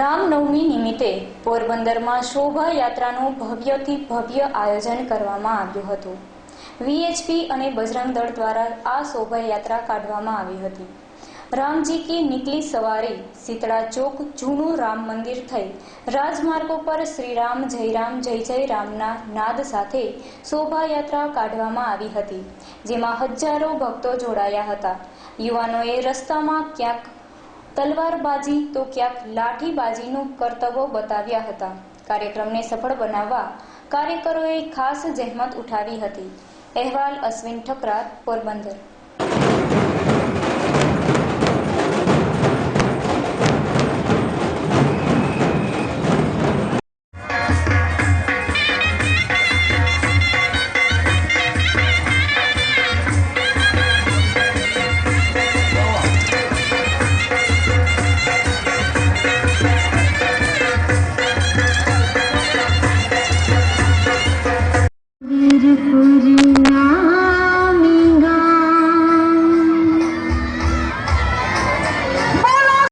રામનવમી નિમિત્તે પોરબંદરમાં શોભાયાત્રાનું ભવ્યથી ભવ્ય આયોજન કરવામાં આવ્યું હતું. વીએચપી અને બજરંગ દળ દ્વારા આ શોભાયાત્રા કાઢવામાં આવી હતી. રામજી કી નીકળી સવારી શીતળા ચોક જૂનું રામ મંદિર થઈ રાજમાર્ગો પર શ્રી રામ જય રામ જય જય રામના નાદ સાથે શોભાયાત્રા કાઢવામાં આવી હતી, જેમાં હજારો ભક્તો જોડાયા હતા. યુવાનોએ રસ્તામાં ક્યાંક તલવારબાજી તો ક્યાંક લાઠીબાજીનું કરતબો બતાવ્યા હતા. કાર્યક્રમને સફળ બનાવવા કાર્યકરોએ ખાસ જહેમત ઉઠાવી હતી. અહેવાલ અશ્વિન ઠકરાર પોરબંદર. बुरी ना